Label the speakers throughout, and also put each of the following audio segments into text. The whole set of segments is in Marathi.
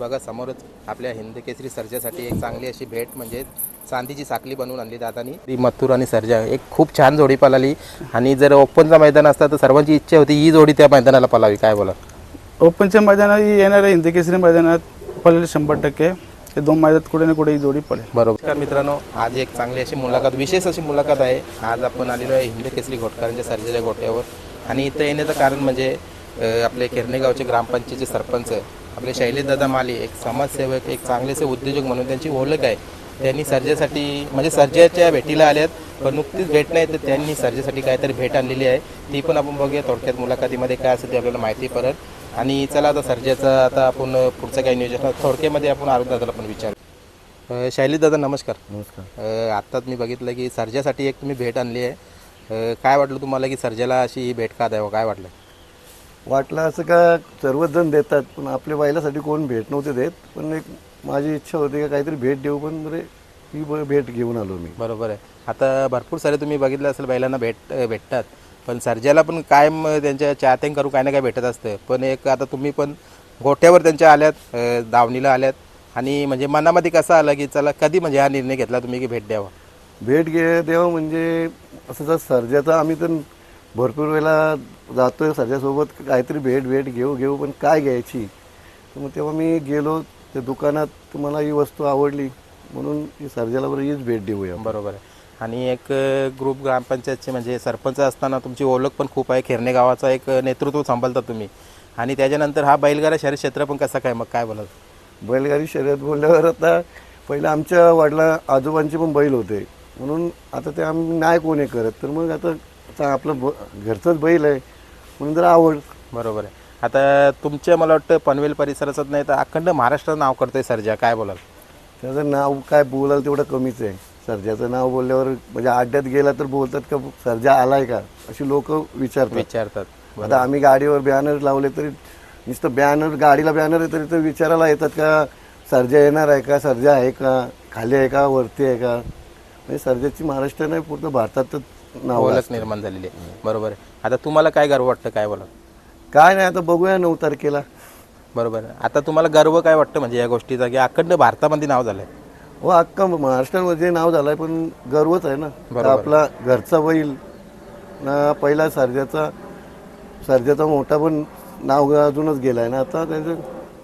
Speaker 1: बघा समोरच आपल्या हिंद केसरी सर्जासाठी एक चांगली अशी भेट म्हणजे चांदीची साखली बनवून आणली दादानी. ती मथुर आणि सर्जा. एक खूप छान जोडी पळाली. आणि जर ओपनचा मैदान असता तर सर्वांची इच्छा होती ही जोडी त्या मैदानाला पळावी. काय बोला
Speaker 2: ओपनच्या मैदानात येणाऱ्या हिंदी केसरी मैदानात पडेल शंभर टक्के. ते दोन मैदानात कुठे ना कुठे ही जोडी पडेल
Speaker 1: बरोबर. तर मित्रांनो आज एक चांगली अशी मुलाखत विशेष अशी मुलाखत आहे. आज आपण आलेलो आहे हिंद केसरी घोटकरांच्या सर्जेच्या गोट्यावर. आणि इथं येण्याचं कारण म्हणजे आपले किरणे गावचे ग्रामपंचायतचे सरपंच आपले शैलेशदादा माली एक समाजसेवक एक चांगलेसे उद्योजक म्हणून त्यांची ओळख आहे. त्यांनी सर्जेसाठी म्हणजे सर्जेच्या भेटीला आल्यात पण नुकतीच भेट नाही तर त्यांनी सर्जेसाठी काहीतरी भेट आणलेली आहे. ती पण आपण बघूया थोडक्यात मुलाखतीमध्ये काय असेल ते आपल्याला माहिती पडेल. आणि चला आता सर्जेचं आता आपण पुढचं काही नियोजन थोडक्यामध्ये आपण आरोग्यदादाला पण विचार. दादा नमस्कार.
Speaker 2: नमस्कार.
Speaker 1: आत्ताच मी बघितलं की सर्जासाठी एक तुम्ही भेट आणली आहे. काय वाटलं तुम्हाला की सर्जाला अशी ही भेट का द्यावं? काय वाटलं?
Speaker 3: वाटलं असं का सर्वच जण देतात पण आपल्या बैलासाठी कोण भेट नव्हते देत. पण एक माझी इच्छा होती का काहीतरी भेट देऊ पण बरे ही ब- भेट घेऊन आलो मी.
Speaker 1: बरोबर आहे. आता भरपूर सारे तुम्ही बघितलं असेल बैलांना भेट भेटतात. पण सर्जाला पण कायम त्यांच्या चाहत्यां करू काय ना काय भेटत असतं. पण एक आता तुम्ही पण गोठ्यावर त्यांच्या आल्यात अ, दावणीला आल्यात. आणि म्हणजे मनामध्ये कसं आलं की चला कधी म्हणजे हा निर्णय घेतला तुम्ही की भेट द्यावा?
Speaker 3: भेट घे देव म्हणजे असं जर सर्जाचा आम्ही तर भरपूर वेळेला जातोय सर्जासोबत काहीतरी भेट भेट घेऊ घेऊ पण काय घ्यायची? तर मग तेव्हा मी गेलो त्या दुकानात मला ही वस्तू आवडली म्हणून ही सर्जाला बरं हीच भेट देऊया.
Speaker 1: बरोबर आहे. आणि एक ग्रुप ग्रामपंचायतचे म्हणजे सरपंच असताना तुमची ओळख पण खूप आहे खेरणे गावाचा एक नेतृत्व सांभाळता तुम्ही. आणि त्याच्यानंतर हा बैलगाडा शहर क्षेत्र पण कसा काय मग काय बोलाल?
Speaker 3: बैलगाडी शर्यत बोलल्यावर आता पहिलं आमच्या वडिला आजोबांचे पण बैल होते. म्हणून आता ते आम्ही नाही कोणी करत. तर मग आता आता आपलं ब घरचंच बैल आहे म्हणून जर आवड.
Speaker 1: बरोबर आहे. आता तुमच्या मला वाटतं पनवेल परिसराचाच नाही तर अखंड महाराष्ट्रात नाव करतोय सर्जा काय बोलाल?
Speaker 3: त्याचं नाव काय बोलाल तेवढं कमीच आहे. सर्जाचं नाव बोलल्यावर म्हणजे अड्ड्यात गेला तर बोलतात का सर्जा आलाय का? अशी लोक विचारतात.
Speaker 1: विचारतात.
Speaker 3: आता आम्ही गाडीवर बॅनर लावले तरी नुसतं बॅनर गाडीला बॅनर आहे तरी ते विचारायला येतात का सर्जा येणार आहे का सर्जा आहे का खाली आहे का वरती आहे का? म्हणजे सर्जाची महाराष्ट्र नाही पूर्ण भारतात नाव आहे.
Speaker 1: ओळख निर्माण झालेली आहे. बरोबर आहे. आता तुम्हाला काय गर्व वाटतं काय बोलाल?
Speaker 3: काय नाही आता बघूया नऊ तारखेला.
Speaker 1: बरोबर आहे. आता तुम्हाला गर्व काय वाटतं म्हणजे या गोष्टीचा? की अखंड भारतामध्ये नाव झालंय.
Speaker 3: हो अख्खा महाराष्ट्रामध्ये नाव झालंय पण गर्वच आहे ना.
Speaker 1: बरोबर.
Speaker 3: आपला घरचा बैल ना पहिला सर्जाचा सर्जाचा मोठा पण नाव अजूनच गेलाय ना. आता त्यांचं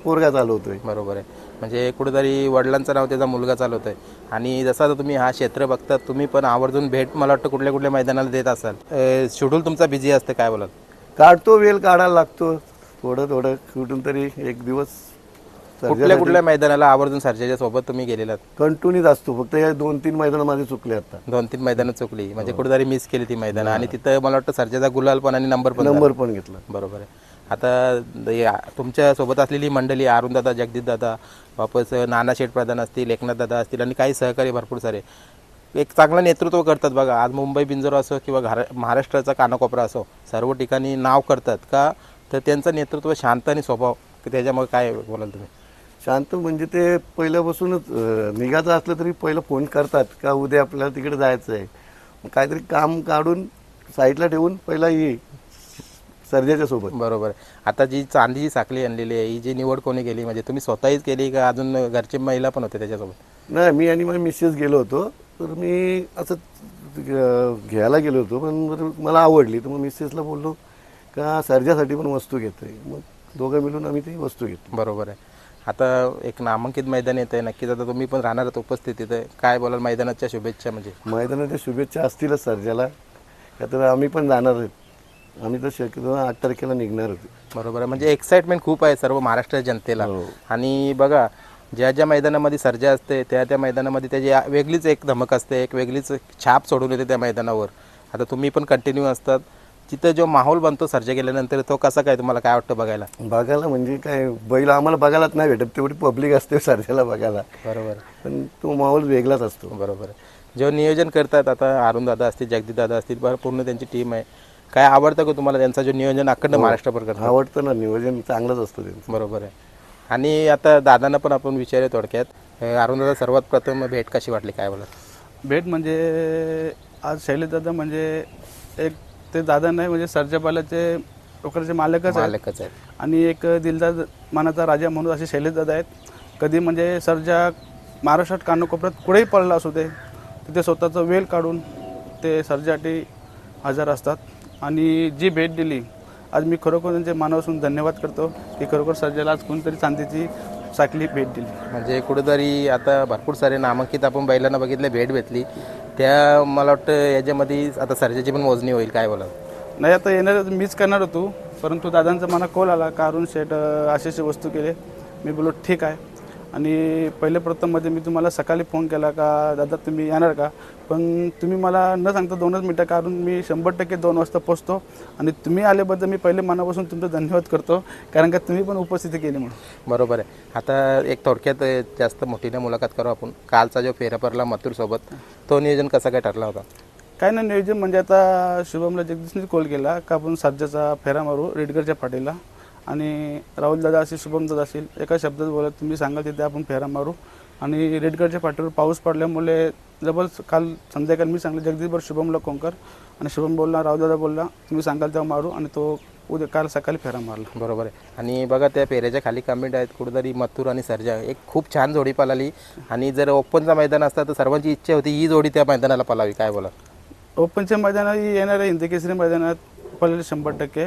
Speaker 3: पोरगा चालवतोय.
Speaker 1: बरोबर आहे. म्हणजे कुठेतरी वडिलांचं नाव त्याचा मुलगा चालवतोय. आणि जसं आता तुम्ही हा क्षेत्र बघता तुम्ही पण आवर्जून भेट मला वाटतं कुठल्या कुठल्या मैदानाला देत असाल. शेड्यूल तुमचा बिझी असतं काय बोलाल?
Speaker 3: काढतो वेळ काढायला लागतो. थोडं थोडं कुठून तरी एक दिवस
Speaker 1: कुठल्या कुठल्या मैदानाला आवर्जून सर्जाच्या सोबत तुम्ही गेलेलात
Speaker 3: कंटिन्यूच असतो. फक्त या दोन तीन मैदान माझे चुकले आता.
Speaker 1: दोन तीन मैदानं चुकली. म्हणजे कुठेतरी मिस केली ती मैदानं. आणि तिथं मला वाटतं सर्जाचा गुलाल पण आणि नंबर पण.
Speaker 3: नंबर पण घेतला.
Speaker 1: बरोबर आहे. आता या- असलेली मंडळी अरुणदादा जगदीशदादा वापस नाना शेठ प्रधान असतील एकनाथदादा असतील आणि काही सहकारी भरपूर सारे. एक चांगलं नेतृत्व करतात बघा. आज मुंबई बिंजोर असो किंवा घरा महाराष्ट्राचा कानाकोपरा असो सर्व ठिकाणी नाव करतात का? तर त्यांचं नेतृत्व शांत आणि स्वभाव की त्याच्यामुळे काय बोलाल तुम्ही?
Speaker 3: शांत म्हणजे ते पहिल्यापासूनच निघायचं असलं तरी पहिलं फोन करतात का उद्या आपल्याला तिकडे जायचं आहे काहीतरी काम काढून साईडला ठेवून पहिला ये. सर्जाच्या सोबत.
Speaker 1: बरोबर. आहे आता जी चांदीची साखळी आणलेली आहे ही जी निवड कोणी केली म्हणजे तुम्ही स्वतःहीच केली का अजून घरची महिला पण होते त्याच्यासोबत?
Speaker 3: नाही मी आणि माझी मिसेस गेलो होतो. तर मी असं घ्यायला गेलो होतो पण मला आवडली तर मग मिसेसला बोललो का सर्जासाठी पण वस्तू घेतोय. मग दोघं मिळून आम्ही ती वस्तू घेतो
Speaker 1: बरोबर आहे. आता एक नामांकित मैदान येत आहे नक्कीच आता तुम्ही पण राहणार आहात उपस्थितीत. आहे. काय बोलाल मैदानाच्या शुभेच्छा म्हणजे?
Speaker 3: मैदानाच्या शुभेच्छा असतीलच सर्जाला. का तर आम्ही पण जाणार आहेत. आम्ही तर शक्यतो आठ तारखेला निघणार होतो.
Speaker 1: बरोबर आहे. म्हणजे एक्साइटमेंट खूप आहे सर्व महाराष्ट्र जनतेला.
Speaker 3: हो.
Speaker 1: आणि बघा ज्या ज्या मैदानामध्ये सर्जा असते त्या त्या मैदानामध्ये त्याची आ- वेगळीच एक धमक असते एक वेगळीच छाप सोडून येते त्या मैदानावर. आता तुम्ही पण कंटिन्यू असतात. तिथं जो माहोल बनतो सर्जा गेल्यानंतर तो कसा काय तुम्हाला काय वाटतं बघायला?
Speaker 3: बघायला म्हणजे काय बैल आम्हाला बघायलाच नाही भेटत. तेवढी पब्लिक असते सर्जाला बघायला.
Speaker 1: बरोबर.
Speaker 3: पण तो माहोल वेगळाच असतो.
Speaker 1: बरोबर आहे. जेव्हा नियोजन करतात आता अरुण दादा असतील जगदीश दादा असतील बरं पूर्ण त्यांची टीम आहे. काय आवडतं का तुम्हाला त्यांचं जे नियोजन अखंड महाराष्ट्रभर करतात?
Speaker 3: आवडतं ना नियोजन चांगलंच असतं त्यांचं.
Speaker 1: बरोबर आहे. आणि आता दादांना पण आपण विचारूया थोडक्यात. अं, अरुण दादा सर्वात प्रथम भेट कशी वाटली? काय बोला
Speaker 2: भेट म्हणजे आज शैलेश दादा म्हणजे एक ते दादा नाही म्हणजे सरजापालाचे प्रकारचे मालकच आहेत.
Speaker 1: मालकच आहेत.
Speaker 2: आणि एक दिलदार मानाचा राजा म्हणून असे शैलेशदादा आहेत. कधी म्हणजे सरजा महाराष्ट्रात कानाकोपऱ्यात कुठेही पडला असू दे तिथे स्वतःचं वेळ काढून ते सरजासाठी हजर असतात. आणि जी भेट दिली आज मी खरोखर त्यांचे मानवासून धन्यवाद करतो की खरोखर सरजाला आज कोणतरी चांदीची साखली भेट दिली.
Speaker 1: म्हणजे कुठेतरी आता भरपूर सारे नामांकित आपण बैलांना बघितले भेट भेटली. त्या मला वाटतं याच्यामध्ये आता सर्जाची पण मोजणी होईल काय बोला
Speaker 2: नाही आता येणार मीच करणार होतो परंतु दादांचा मला कॉल आला का अरुण शेठ अं, अशी अशी वस्तू केले. मी बोलो ठीक आहे. आणि पहिले प्रथममध्ये मी तुम्हाला सकाळी फोन केला का दादा तुम्ही येणार का? पण तुम्ही मला न सांगता दोनच मिनटं काढून मी शंभर टक्के दोन वाजता पोचतो आणि तुम्ही आल्याबद्दल मी पहिले मनापासून तुमचं धन्यवाद करतो कारण का तुम्ही पण उपस्थिती केली म्हणून.
Speaker 1: बरोबर आहे. आता एक थोडक्यात जास्त मोठीने मुलाखत करू आपण. कालचा जो फेरा पडला मथुरसोबत तो नियोजन कसा काय ठरला होता?
Speaker 2: काय ना नियोजन म्हणजे आता शुभमला जगदीशने कॉल केला का आपण सर्जाचा फेरा मारू रेडगरच्या पाटीला आणि राहुल दादा असेल शुभम दादा असेल एका शब्दात बोलत तुम्ही सांगाल तिथे आपण फेरा मारू. आणि रेडगरच्या पाटीवर पाऊस पडल्यामुळे जबल काल संध्याकाळी मी सांगलं जगदीशभर शुभमला कोंकर आणि शुभम बोलला राहुल दादा बोलला तुम्ही सांगाल तेव्हा मारू आणि तो उद्या काल सकाळी फेरा मारला.
Speaker 1: बरोबर आहे. आणि बघा त्या फेऱ्याच्या खाली कमेंट आहेत कुठेतरी मथुर आणि सर्जा. एक खूप छान जोडी पळाली. आणि जर ओपनचा मैदान असता तर सर्वांची इच्छा होती ही जोडी त्या मैदानाला पळावी. काय बोला
Speaker 2: ओपनच्या मैदानात येणाऱ्या हिंदी केसरी मैदानात पडलेले शंभर टक्के.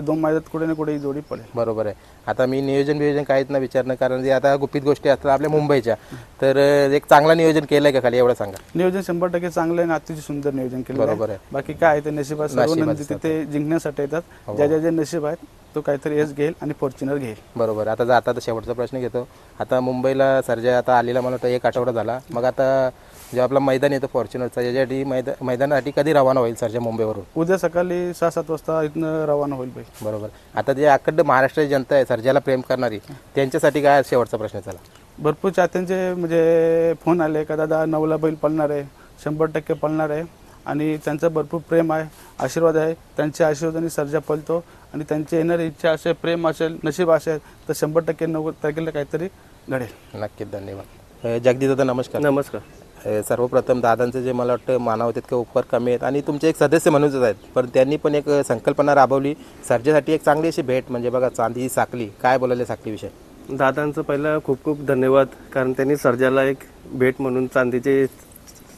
Speaker 2: ते दोन मैदानात कुठे ना कुठे ही जोडी पडेल.
Speaker 1: बरोबर आहे. आता मी नियोजन बियोजन काहीच ना विचारणं कारण जे आता गुपित गोष्टी असतात आपल्या मुंबईच्या तर एक चांगला नियोजन केलं आहे का खाली? एवढं सांगा.
Speaker 2: नियोजन शंभर टक्के चांगलं आहे आणि अतिशय सुंदर नियोजन केलं
Speaker 1: बरोबर आहे.
Speaker 2: बाकी काय आहे ते नशिबात सर्व
Speaker 1: नशिबात
Speaker 2: नंदी तिथे जिंकण्यासाठी येतात.
Speaker 1: हो.
Speaker 2: ज्या ज्या जे नशीब आहेत तो काहीतरी एस घेईल आणि फॉर्च्युनर घेईल.
Speaker 1: बरोबर आता जाता तर शेवटचा प्रश्न घेतो. आता मुंबईला सर्जा आता आलेला मला वाटतं एक आठवडा झाला. मग आता जे आपलं मैदान येतं फॉर्च्युनरचं याच्यासाठी मैदा मैदानासाठी कधी रवाना होईल सर्जा मुंबईवरून?
Speaker 2: उद्या सकाळी सहा सात वाजता इथनं रवाना होईल बाई
Speaker 1: बरोबर. आता जे अखंड महाराष्ट्राची जनता आहे सर्जाला प्रेम करणारी त्यांच्यासाठी काय शेवटचा प्रश्न चला?
Speaker 2: भरपूर चाहत्यांचे म्हणजे फोन आले का दादा नवला बैल पळणार आहे शंभर टक्के पळणार आहे आणि त्यांचं भरपूर प्रेम आहे आशीर्वाद आहे. त्यांच्या आशीर्वादाने सर्जा पळतो आणि त्यांची येणारी इच्छा असेल प्रेम असेल नशीब असेल तर शंभर टक्के नव्वद तारखेला काहीतरी घडेल.
Speaker 1: नक्कीच धन्यवाद. अ, जगदीश दादा नमस्कार.
Speaker 4: नमस्कार.
Speaker 1: सर्वप्रथम दादांचे जे मला वाटतं मानव तितके उपकार कमी आहेत. आणि तुमचे एक सदस्य म्हणूनच आहेत. पण त्यांनी पण एक संकल्पना राबवली. सर्जेसाठी एक चांगली अशी भेट म्हणजे बघा चांदी साखली काय बोलायला साखलीविषयी
Speaker 4: दादांचं पहिलं खूप खूप धन्यवाद कारण त्यांनी सर्जाला एक भेट म्हणून चांदीची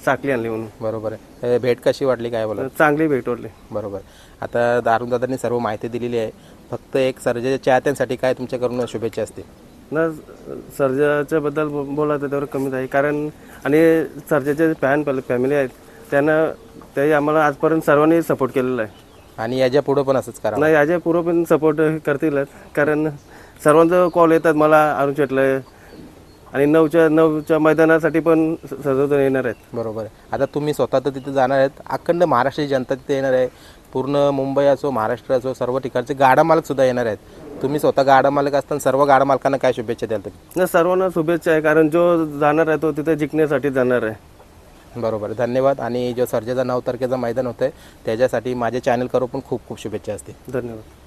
Speaker 4: साखली आणली म्हणून.
Speaker 1: बरोबर आहे. भेट कशी वाटली काय बोला
Speaker 4: चांगली भेट वाटली.
Speaker 1: बरोबर. आता दारुण दादांनी सर्व माहिती दिलेली आहे. फक्त एक सर्जेच्या चाहत्यांसाठी काय तुमच्याकडून शुभेच्छा असतील?
Speaker 4: ना सर्जाच्या बद्दल बो- बोलायचं त्यावर कमीच आहे. कारण आणि सर्जाचे फॅन फॅमिली आहेत त्यांना ते आम्हाला आजपर्यंत सर्वांनी सपोर्ट केलेला आहे.
Speaker 1: आणि याच्या पुढं पण असंच करा
Speaker 4: नाही याच्या पूर्व पण सपोर्ट करतीलच कारण सर्वांचं कॉल येतात मला अरुण शेटलं आणि नऊच्या नऊच्या मैदानासाठी पण सर्वजण येणार आहेत.
Speaker 1: बरोबर आहे. आता तुम्ही स्वतः तर तिथे जाणार आहेत. अखंड महाराष्ट्राची जनता तिथे येणार आहे. पूर्ण मुंबई असो महाराष्ट्र असो सर्व ठिकाणचे गाडा मालक सुद्धा येणार आहेत. तुम्ही स्वतः गाडा मालक असताना सर्व गाडा मालकांना काय शुभेच्छा द्याल तुम्ही?
Speaker 4: ना सर्वांना शुभेच्छा आहे कारण जो जाणार आहे तो तिथे जिंकण्यासाठी जाणार आहे.
Speaker 1: बरोबर. धन्यवाद. आणि जो सर्जेचा नऊ तारखेचा मैदान होतं आहे त्याच्यासाठी माझे चॅनल करू पण खूप खूप शुभेच्छा असतील.
Speaker 4: धन्यवाद.